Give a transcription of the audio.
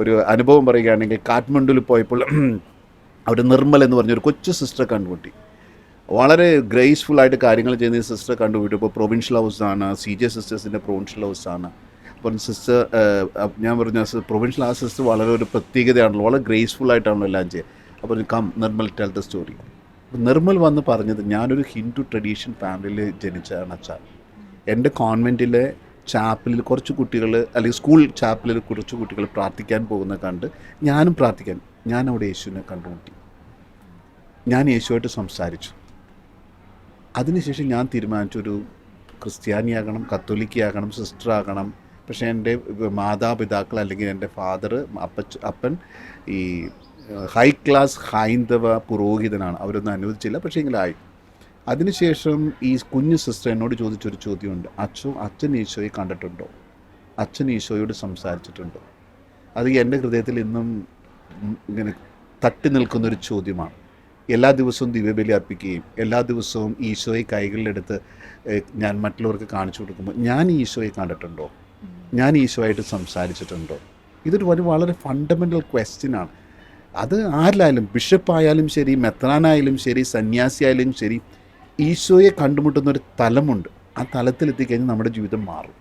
ഒരു അനുഭവം പറയുകയാണെങ്കിൽ കാഠ്മണ്ഡുവിൽ പോയപ്പോൾ അവിടെ നിർമ്മൽ എന്ന് പറഞ്ഞൊരു കൊച്ചു സിസ്റ്റർ കണ്ടുമുട്ടി. വളരെ ഗ്രേസ്ഫുൾ ആയിട്ട് കാര്യങ്ങൾ ചെയ്യുന്ന സിസ്റ്റർ കണ്ടുപിട്ടു ഇപ്പോൾ പ്രൊവിൻഷ്യൽ ഹൗസാണ് സി ജെ സിസ്റ്റേഴ്സിന്റെ പ്രൊവിൻഷ്യൽ ഹൗസാണ് അപ്പം സിസ്റ്റർ ഞാൻ പറഞ്ഞ പ്രൊവിൻഷ്യൽ ആ സിസ്റ്റർ വളരെ ഒരു പ്രത്യേകതയാണല്ലോ വളരെ ഗ്രേസ്ഫുൾ ആയിട്ടാണല്ലോ എല്ലാം ചെയ്യുക അപ്പോൾ come Nirmal tell the story അപ്പം നിർമ്മൽ വന്ന് പറഞ്ഞത് ഞാനൊരു ഹിന്ദു ട്രഡീഷൻ ഫാമിലിയിൽ ജനിച്ചതാണ് അച്ഛാ. എന്റെ കോൺവെന്റിലെ ചാപ്പലിൽ കുറച്ച് കുട്ടികൾ അല്ലെങ്കിൽ സ്കൂൾ ചാപ്പലിൽ കുറച്ച് കുട്ടികൾ പ്രാർത്ഥിക്കാൻ പോകുന്ന കണ്ട് ഞാനും പ്രാർത്ഥിക്കാൻ ഞാൻ അവിടെ യേശുവിനെ കണ്ടുമുട്ടി. ഞാൻ യേശുവായിട്ട് സംസാരിച്ചു. അതിനുശേഷം ഞാൻ തീരുമാനിച്ചൊരു ക്രിസ്ത്യാനിയാകണം കത്തോലിക്കയാകണം സിസ്റ്റർ ആകണം പക്ഷേ എന്റെ മാതാപിതാക്കൾ അല്ലെങ്കിൽ എന്റെ ഫാദർ അപ്പ അപ്പൻ ഈ ഹൈ ക്ലാസ് ഹൈന്ദവ പുരോഹിതനാണ്. അവരൊന്നും അനുവദിച്ചില്ല. പക്ഷേ എങ്കിലായി. അതിനുശേഷം ഈ കുഞ്ഞു സിസ്റ്റർ എന്നോട് ചോദിച്ചൊരു ചോദ്യമുണ്ട്. അച്ഛൻ അച്ഛൻ ഈശോയെ കണ്ടിട്ടുണ്ടോ? അച്ഛൻ ഈശോയോട് സംസാരിച്ചിട്ടുണ്ടോ. അത് എന്റെ ഹൃദയത്തിൽ ഇന്നും ഇങ്ങനെ തട്ടി നിൽക്കുന്നൊരു ചോദ്യമാണ്. എല്ലാ ദിവസവും ദിവ്യബലി അർപ്പിക്കുകയും എല്ലാ ദിവസവും ഈശോയെ കൈകളിലെടുത്ത് ഞാൻ മറ്റുള്ളവർക്ക് കാണിച്ചു കൊടുക്കുമ്പോൾ ഞാൻ ഈശോയെ കണ്ടിട്ടുണ്ടോ? ഞാൻ ഈശോയായിട്ട് സംസാരിച്ചിട്ടുണ്ടോ? ഇതൊരു ഒരു വളരെ ഫണ്ടമെന്റൽ ക്വസ്റ്റ്യനാണ് അത് ആരിലായാലും ബിഷപ്പായാലും ശരി മെത്രാനായാലും ശരി സന്യാസിയായാലും ശരി ഈശോയെ കണ്ടുമുട്ടുന്ന ഒരു തലമുണ്ട്. ആ തലത്തിലെത്തിക്കഴിഞ്ഞാൽ നമ്മുടെ ജീവിതം മാറും.